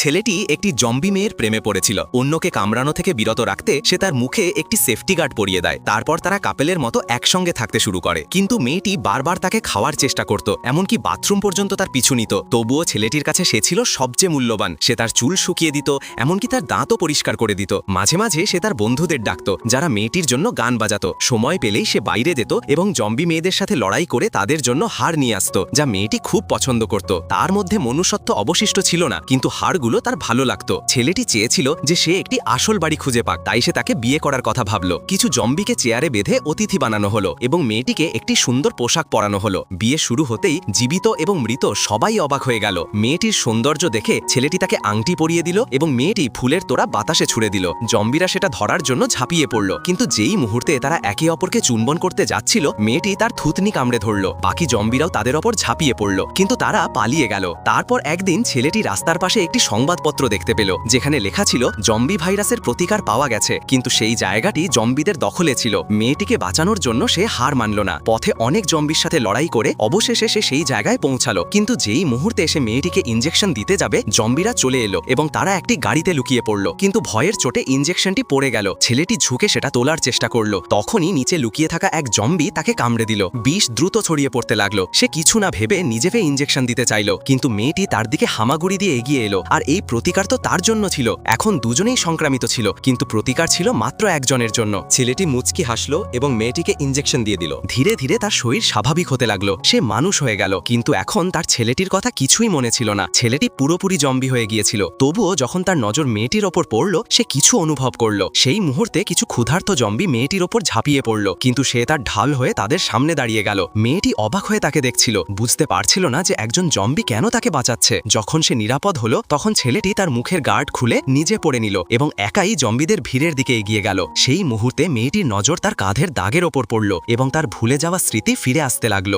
ছেলেটি একটি জম্বি মেয়ের প্রেমে পড়েছিল। অন্যকে কামড়ানো থেকে বিরত রাখতে সে তার মুখে একটি সেফটি গার্ড পরিয়ে দেয়। তারপর তারা কাপেলের মতো একসঙ্গে থাকতে শুরু করে। কিন্তু মেয়েটি বারবার তাকে খাওয়ার চেষ্টা করত, এমনকি বাথরুম পর্যন্ত তার পিছু নিত। তবুও ছেলেটির কাছে সে ছিল সবচেয়ে মূল্যবান। সে তার চুল শুকিয়ে দিত, এমনকি তার দাঁতও পরিষ্কার করে দিত। মাঝে মাঝে সে তার বন্ধুদের ডাকত, যারা মেয়েটির জন্য গান বাজাত। সময় পেলেই সে বাইরে যেত এবং জম্বি মেয়েদের সাথে লড়াই করে তাদের জন্য হার নিয়ে আসতো, যা মেয়েটি খুব পছন্দ করত। তার মধ্যে মনুষ্যত্ব অবশিষ্ট ছিল না, কিন্তু হাড়গুলো তার ভালো লাগতো। ছেলেটি চেয়েছিল যে সে একটি আসল বাড়ি খুঁজে পাক, তাই সে তাকে বিয়ে করার কথা ভাবল। কিছু জম্বিকে চেয়ারে বেঁধে অতিথি বানানো হলো এবং মেয়েটিকে একটি সুন্দর পোশাক পরানো হলো। বিয়ে শুরু হতেই জীবিত এবং মৃত সবাই অবাক হয়ে গেল। মেয়েটির সৌন্দর্য দেখে ছেলেটি তাকে আংটি পরিয়ে দিল এবং মেয়েটি ফুলের তোড়া বাতাসে ছুড়ে দিল। জম্বিরা সেটা ধরার জন্য ঝাঁপিয়ে পড়ল, কিন্তু যেই মুহূর্তে তারা একে অপরকে চুম্বন করতে যাচ্ছিল, মেয়েটি তার থুতনি কামড়ে ধরল। বাকি জম্বিরাও তাদের ওপর ঝাঁপিয়ে পড়ল, কিন্তু তারা পালিয়ে গেল। তারপর একদিন ছেলেটি রাস্তার পাশে একটি সংবাদপত্র দেখতে পেল, যেখানে লেখা ছিল, জম্বি ভাইরাসের প্রতিকার পাওয়া গেছে, কিন্তু সেই জায়গাটি জম্বিদের দখলে ছিল। মেয়েটিকে বাঁচানোর জন্য সে হার মানল না। পথে অনেক জম্বির সাথে লড়াই করে অবশেষে সে সেই জায়গায় পৌঁছালো। কিন্তু যেই মুহূর্তে এসে মেয়েটিকে ইঞ্জেকশন দিতে যাবে, জম্বিরা চলে এলো এবং তারা একটি গাড়িতে লুকিয়ে পড়ল। কিন্তু ভয়ের চোটে ইঞ্জেকশনটি পড়ে গেল। ছেলেটি ঝুঁকে সেটা তোলার চেষ্টা করল। তখনই নিচে লুকিয়ে থাকা এক জম্বি তাকে কামড়ে দিল। বিষ দ্রুত ছড়িয়ে পড়তে লাগল। সে কিছু না ভেবে নিজেকে ইঞ্জেকশন দিতে চাইলো। কিন্তু মেয়েটি তার দিকে হামাগুড়ি দিয়ে এগিয়ে এলো। আর এই প্রতিকার তো তার জন্য ছিল। এখন দুজনেই সংক্রামিত ছিল, কিন্তু প্রতিকার ছিল মাত্র একজনের জন্য। ছেলেটি মুচকি হাসলো এবং মেয়েটিকে ইঞ্জেকশন দিয়ে দিল। ধীরে ধীরে তার শরীর স্বাভাবিক হতে লাগল। সে মানুষ হয়ে গেল, কিন্তু এখন তার ছেলেটির কথা কিছুই মনে ছিল না। ছেলেটি পুরোপুরি জম্বি হয়ে গিয়েছিল। তবুও যখন তার নজর মেয়েটির ওপর পড়ল, সে কিছু অনুভব করল। সেই মুহূর্তে কিছু ক্ষুধার্ত জম্বি মেয়েটির ওপর ঝাঁপিয়ে পড়ল, কিন্তু সে তার ঢাল হয়ে তাদের সামনে দাঁড়িয়ে গেল। মেয়েটি অবাক হয়ে তাকে দেখছিল। বুঝতে পারছিল না যে একজন জম্বি কেন তাকে বাঁচাচ্ছে। যখন সে নিরাপদ হলো, তখন ছেলেটি তার মুখের গার্ড খুলে নিজে পড়ে নিল এবং একাই জম্বিদের ভিড়ের দিকে এগিয়ে গেল। সেই মুহূর্তে মেয়েটির নজর তার কাঁধের দাগের ওপর পড়ল এবং তার ভুলে যাওয়া স্মৃতি ফিরে আসতে লাগল।